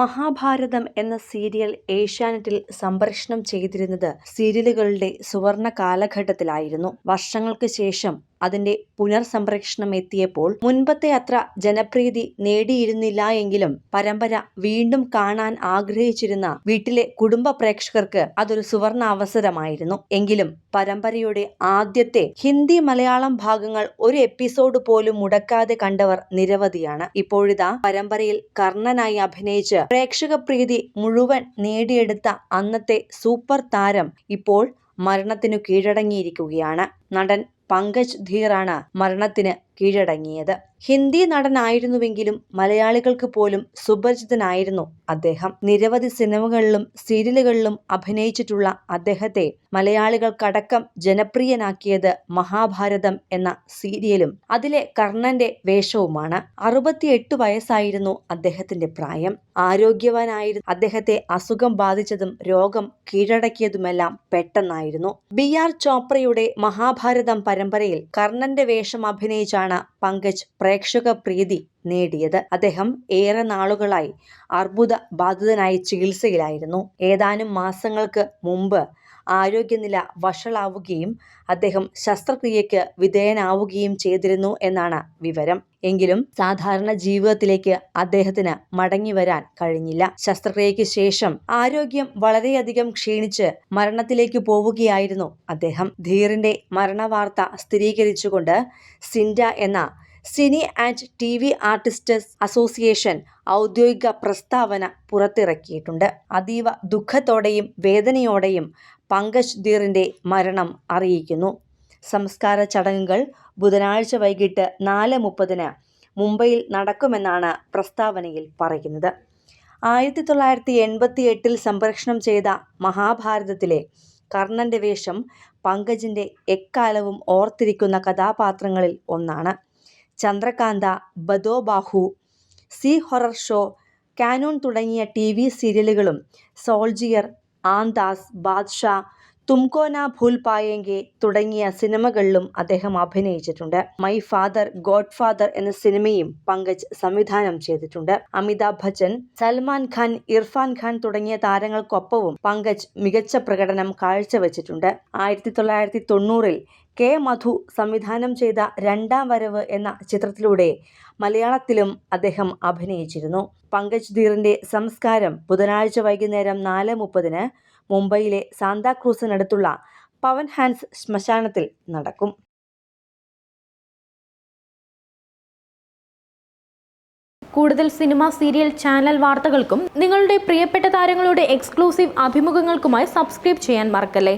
മഹാഭാരതം എന്ന സീരിയൽ ഏഷ്യാനെറ്റിൽ സംപ്രേഷണം ചെയ്തിരുന്നത് സീരിയലുകളുടെ സുവർണ കാലഘട്ടത്തിലായിരുന്നു. വർഷങ്ങൾക്ക് ശേഷം അതിന്റെ പുനർസംപ്രേഷണം എത്തിയപ്പോൾ മുൻപത്തെ അത്ര ജനപ്രീതി നേടിയിരുന്നില്ല എങ്കിലും പരമ്പര വീണ്ടും കാണാൻ ആഗ്രഹിച്ചിരുന്ന വീട്ടിലെ കുടുംബ പ്രേക്ഷകർക്ക് അതൊരു സുവർണ അവസരമായിരുന്നു. എങ്കിലും പരമ്പരയുടെ ആദ്യത്തെ ഹിന്ദി മലയാളം ഭാഗങ്ങൾ ഒരു എപ്പിസോഡ് പോലും മുടക്കാതെ കണ്ടവർ നിരവധിയാണ്. ഇപ്പോഴിതാ പരമ്പരയിൽ കർണനായി അഭിനയിച്ച് പ്രേക്ഷക പ്രീതി മുഴുവൻ നേടിയെടുത്ത അന്നത്തെ സൂപ്പർ താരം ഇപ്പോൾ മരണത്തിനു കീഴടങ്ങിയിരിക്കുകയാണ്. നടൻ പങ്കജ് ധീറാണ് മരണത്തിന് കീഴടങ്ങിയത്. ഹിന്ദി നടനായിരുന്നുവെങ്കിലും മലയാളികൾക്ക് പോലും സുപരിചിതനായിരുന്നു അദ്ദേഹം. നിരവധി സിനിമകളിലും സീരിയലുകളിലും അഭിനയിച്ചിട്ടുള്ള അദ്ദേഹത്തെ മലയാളികൾക്കടക്കം ജനപ്രിയനാക്കിയത് മഹാഭാരതം എന്ന സീരിയലും അതിലെ കർണന്റെ വേഷവുമാണ്. അറുപത്തിയെട്ട് വയസ്സായിരുന്നു അദ്ദേഹത്തിന്റെ പ്രായം. ആരോഗ്യവാനായിരുന്നു അദ്ദേഹത്തെ അസുഖം ബാധിച്ചതും രോഗം കീഴടക്കിയതുമെല്ലാം പെട്ടെന്നായിരുന്നു. ബി ആർ ചോപ്രയുടെ മഹാഭാരതം പരമ്പരയിൽ കർണന്റെ വേഷം അഭിനയിച്ചാണ് പങ്കജ് പ്രേക്ഷക പ്രീതി നേടിയത്. അദ്ദേഹം ഏറെ നാളുകളായി അർബുദ ബാധിതനായി ചികിത്സയിലായിരുന്നു. ഏതാനും മാസങ്ങൾക്ക് മുമ്പ് ആരോഗ്യനില വഷളാവുകയും അദ്ദേഹം ശസ്ത്രക്രിയയ്ക്ക് വിധേയനാവുകയും ചെയ്തിരുന്നു എന്നാണ് വിവരം. എങ്കിലും സാധാരണ ജീവിതത്തിലേക്ക് അദ്ദേഹത്തിന് മടങ്ങി വരാൻ കഴിഞ്ഞില്ല. ശസ്ത്രക്രിയയ്ക്ക് ശേഷം ആരോഗ്യം വളരെയധികം ക്ഷീണിച്ച് മരണത്തിലേക്ക് പോവുകയായിരുന്നു അദ്ദേഹം. ധീറിന്റെ മരണവാർത്ത സ്ഥിരീകരിച്ചുകൊണ്ട് സിൻഡ എന്ന cine and T V artistes association ഔദ്യോഗിക പ്രസ്താവന പുറത്തിറക്കിയിട്ടുണ്ട്. അതീവ ദുഃഖത്തോടെയും വേദനയോടെയും പങ്കജ് ധീറിന്റെ മരണം അറിയിക്കുന്നു. സംസ്കാര ചടങ്ങുകൾ ബുധനാഴ്ച വൈകിട്ട് നാല് മുപ്പതിന് മുംബൈയിൽ നടക്കുമെന്നാണ് പ്രസ്താവനയിൽ പറയുന്നത്. ആയിരത്തി തൊള്ളായിരത്തി എൺപത്തി എട്ടിൽ സംപ്രേഷണം ചെയ്ത മഹാഭാരതത്തിലെ കർണന്റെ വേഷം പങ്കജിന്റെ എക്കാലവും ഓർത്തിരിക്കുന്ന കഥാപാത്രങ്ങളിൽ ഒന്നാണ്. ചന്ദ്രകാന്ത ബദോബാഹു സി ഹൊറർ ഷോ കാനോൺ തുടങ്ങിയ ടി വി സീരിയലുകളും സോൾജിയർ ఆందాస్ బాద్షా തുംകോ നാ ഭൂൽ പായേങ്കെ തുടങ്ങിയ സിനിമകളിലും അദ്ദേഹം അഭിനയിച്ചിട്ടുണ്ട്. മൈ ഫാദർ ഗോഡ് ഫാദർ എന്ന സിനിമയും പങ്കജ് സംവിധാനം ചെയ്തിട്ടുണ്ട്. അമിതാഭ് ബച്ചൻ സൽമാൻ ഖാൻ ഇർഫാൻ ഖാൻ തുടങ്ങിയ താരങ്ങൾക്കൊപ്പവും പങ്കജ് മികച്ച പ്രകടനം കാഴ്ചവെച്ചിട്ടുണ്ട്. ആയിരത്തി തൊള്ളായിരത്തി തൊണ്ണൂറിൽ കെ മധു സംവിധാനം ചെയ്ത രണ്ടാം വരവ് എന്ന ചിത്രത്തിലൂടെ മലയാളത്തിലും അദ്ദേഹം അഭിനയിച്ചിരുന്നു. പങ്കജ് ധീറിന്റെ സംസ്കാരം ബുധനാഴ്ച വൈകുന്നേരം നാല് മുപ്പതിന് മുംബൈയിലെ സാന്താക്രൂസിനടുത്തുള്ള പവൻ ഹാൻസ് ശ്മശാനത്തിൽ നടക്കും. കൂടുതൽ സിനിമ സീരിയൽ ചാനൽ വാർത്തകൾക്കും നിങ്ങളുടെ പ്രിയപ്പെട്ട താരങ്ങളുടെ എക്സ്ക്ലൂസീവ് അഭിമുഖങ്ങൾക്കുമായി സബ്സ്ക്രൈബ് ചെയ്യാൻ മറക്കല്ലേ?